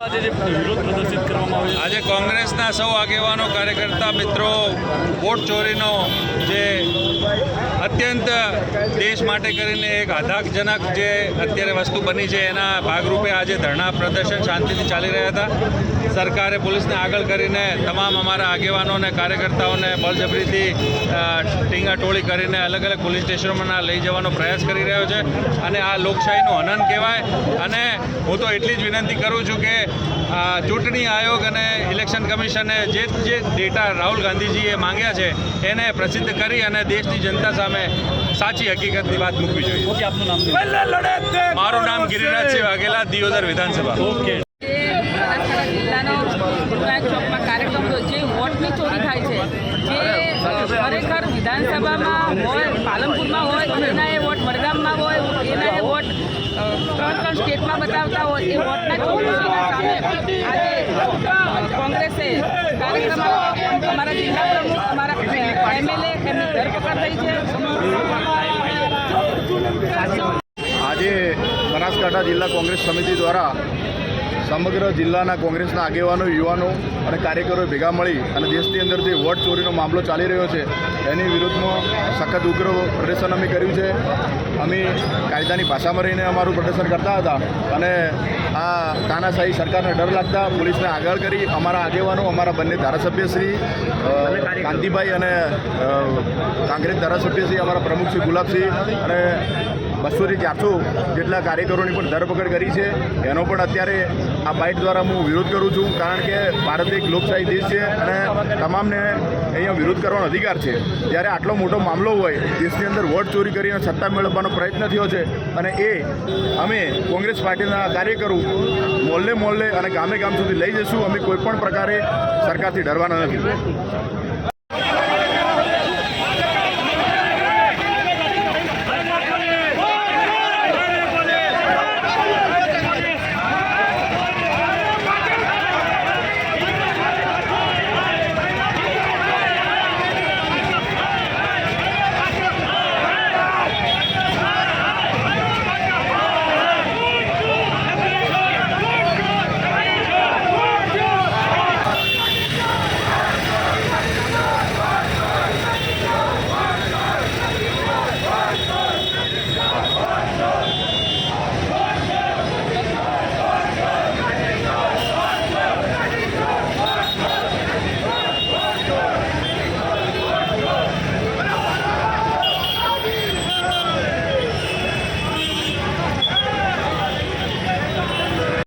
આજે કોંગ્રેસના સૌ આગેવાનો, કાર્યકર્તા મિત્રો, વોટ ચોરીનો જે અત્યંત દેશ માટે કરીને એક આધાકજનક જે અત્યારે વસ્તુ બની છે, એના ભાગરૂપે આજે ધરણા પ્રદર્શન શાંતિથી ચાલી રહ્યા હતા. સરકારે પોલીસને આગળ કરીને તમામ અમારા આગેવાનોને કાર્યકર્તાઓને બળજબરીથી ટીંગાટોળી કરીને અલગ અલગ પોલીસ સ્ટેશનોમાં લઈ જવાનો પ્રયાસ કરી રહ્યો છે અને આ લોકશાહીનું હનન કહેવાય. અને હું તો એટલી જ વિનંતી કરું છું કે ચૂંટણી આયોગ અને ઇલેક્શન કમિશને જે જે ડેટા રાહુલ ગાંધીજીએ માંગ્યા છે એને પ્રસિદ્ધ કરી અને દેશની જનતા સામે સાચી હકીકતની વાત મૂકવી જોઈએ. મારું નામ ગિરિરાજસિંહ વાઘેલા દિયોદર વિધાનસભા. ઓકે જે બનાસકાંઠા જિલ્લાનો વિનાયક ચોકમાં કાર્યક્રમ હતો જે વોટની ચોરી થાય છે જે ખરેખર વિધાનસભામાં હોય, પાલનપુરમાં હોય, એના એ વોટ વડગામમાં હોય, એના એ વોટ ત્રણ ત્રણ સ્ટેટમાં બતાવતા હોય, એ વોટના ચોરીના સામે આજે કોંગ્રેસે અમારા જિલ્લા પ્રમુખ, અમારા એમએલએ એમની ધરપકડ થઈ છે. આજે બનાસકાંઠા જિલ્લા કોંગ્રેસ સમિતિ દ્વારા સમગ્ર જિલ્લાના કોંગ્રેસના આગેવાનો, યુવાનો અને કાર્યકરો ભેગા મળી અને દેશની અંદર જે વોટ ચોરીનો મામલો ચાલી રહ્યો છે. એની વિરુદ્ધમાં સખત ઉગ્ર પ્રદર્શન અમે કર્યું છે. અમે કાયદાની ભાષામાં રહીને અમારું પ્રદર્શન કરતા હતા અને આ તાનાશાહી સરકારને ડર લાગતા પોલીસને આગળ કરી અમારા આગેવાનો, અમારા બંને ધારાસભ્ય શ્રી કાંતિભાઈ અને કોંગ્રેસ ધારાસભ્ય શ્રી અમારા પ્રમુખ શ્રી ગુલાબસિંહ અને બસોથી ચારસો જેટલા કાર્યકરોની પણ ધરપકડ કરી છે. એનો પણ અત્યારે આ બાઇટ દ્વારા હું વિરોધ કરું છું, કારણ કે ભારત એક લોકશાહી દેશ છે અને તમામને અહીંયા વિરોધ કરવાનો અધિકાર છે. જ્યારે આટલો મોટો મામલો હોય, દેશની અંદર વોટ ચોરી કરીને સત્તા મેળવવાનો પ્રયત્ન થયો છે અને એ અમે કોંગ્રેસ પાર્ટીના કાર્યકરો મોલ્લે મોલ્લે અને ગામે ગામ સુધી લઈ જઈશું અમે કોઈપણ પ્રકારે સરકારથી ડરવાના નથી.